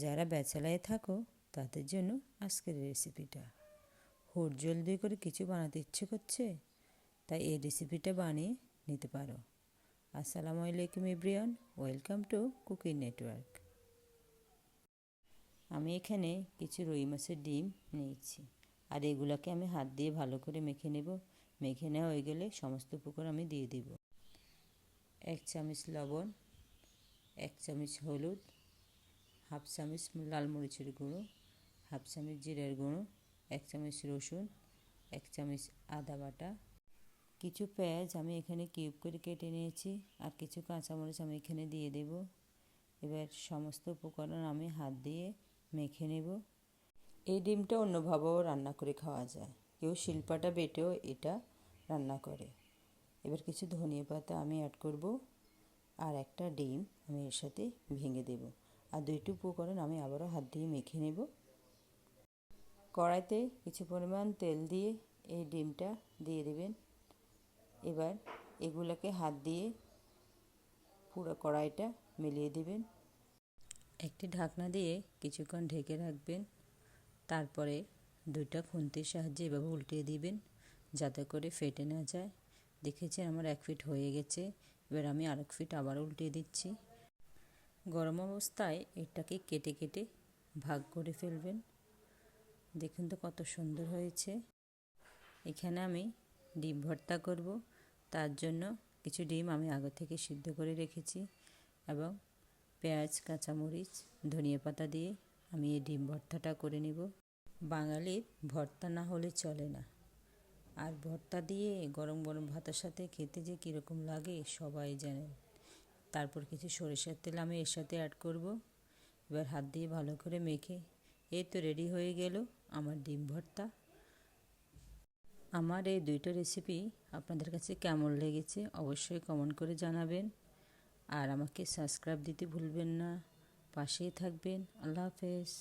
যারা ব্যাচেলায় থাকো, তাদের জন্য আজকের রেসিপিটা হুট জলদি করে কিছু বানাতে ইচ্ছে করছে, তাই এই রেসিপিটা বানিয়ে নিতে পারো। আসসালামু আলাইকুম ইব্রিয়ান, ওয়েলকাম টু কুকিং নেটওয়ার্ক। আমি এখানে কিছু রুই মাছের ডিম নিয়েছি, আর এগুলোকে আমি হাত দিয়ে ভালো করে মেখে নেব। মেখে নেওয়া হয়ে গেলে সমস্ত উপকরণ আমি দিয়ে দেব। এক চামচ লবণ, এক চামচ হলুদ হাফ চামচ লাল মরিচের গুঁড়ো, হাফ চামচ জিরের গুঁড়ো, এক চামচ রসুন, এক চামচ আদা বাটা। কিছু পেঁয়াজ আমি এখানে কিউব করে কেটে নিয়েছি আর কিছু কাঁচামরিচ আমি এখানে দিয়ে দেব। এবার সমস্ত উপকরণ আমি হাত দিয়ে মেখে নেব। এই ডিমটা অন্যভাবেও রান্না করে খাওয়া যায়। কেউ শিল্পাটা বেটেও এটা রান্না করে। এবার কিছু ধনিয়া পাতা আমি অ্যাড করব আর একটা ডিম আমি এর সাথে ভেঙে দেব। আর দুইটি উপকরণ আমি আবারও হাত দিয়ে মেখে নেব। কড়াইতে কিছু পরিমাণ তেল দিয়ে এই ডিমটা দিয়ে দেবেন। এবার এগুলোকে হাত দিয়ে পুরো কড়াইটা মিলিয়ে দেবেন। একটি ঢাকনা দিয়ে কিছুক্ষণ ঢেকে রাখবেন। তারপরে দুইটা খুন্তির সাহায্যে এভাবে উল্টিয়ে দিবেন যাতে করে ফেটে না যায়। দেখেছেন আমার এক ফিট হয়ে গেছে। এবার আমি আরেক ফিট আবার উল্টিয়ে দিচ্ছি। গরম অবস্থায় এটাকে কেটে কেটে ভাগ করে ফেলবেন। দেখুন তো কত সুন্দর হয়েছে। এখানে আমি ডিম ভর্তা করব। তার জন্য কিছু ডিম আমি আগে থেকে সিদ্ধ করে রেখেছি এবং পেঁয়াজ, কাঁচামরিচ, ধনিয়া পাতা দিয়ে আমি এই ডিম ভর্তাটা করে নেব। বাঙালির ভর্তা না হলে চলে না। আর ভর্তা দিয়ে গরম গরম ভাতের সাথে খেতে যে কীরকম লাগে সবাই জানেন। তারপর কিছু সরিষার তেল আমি এর সাথে অ্যাড করব। এবার হাত দিয়ে ভালো করে মেখে, এই তো রেডি হয়ে গেল আমার ডিম ভর্তা। আমার এই দুইটা রেসিপি আপনাদের কাছে কেমন লেগেছে অবশ্যই কমেন্ট করে জানাবেন। আর আমাকে সাবস্ক্রাইব দিতে ভুলবেন না। পাশেই থাকবেন। আল্লাহ হাফেজ।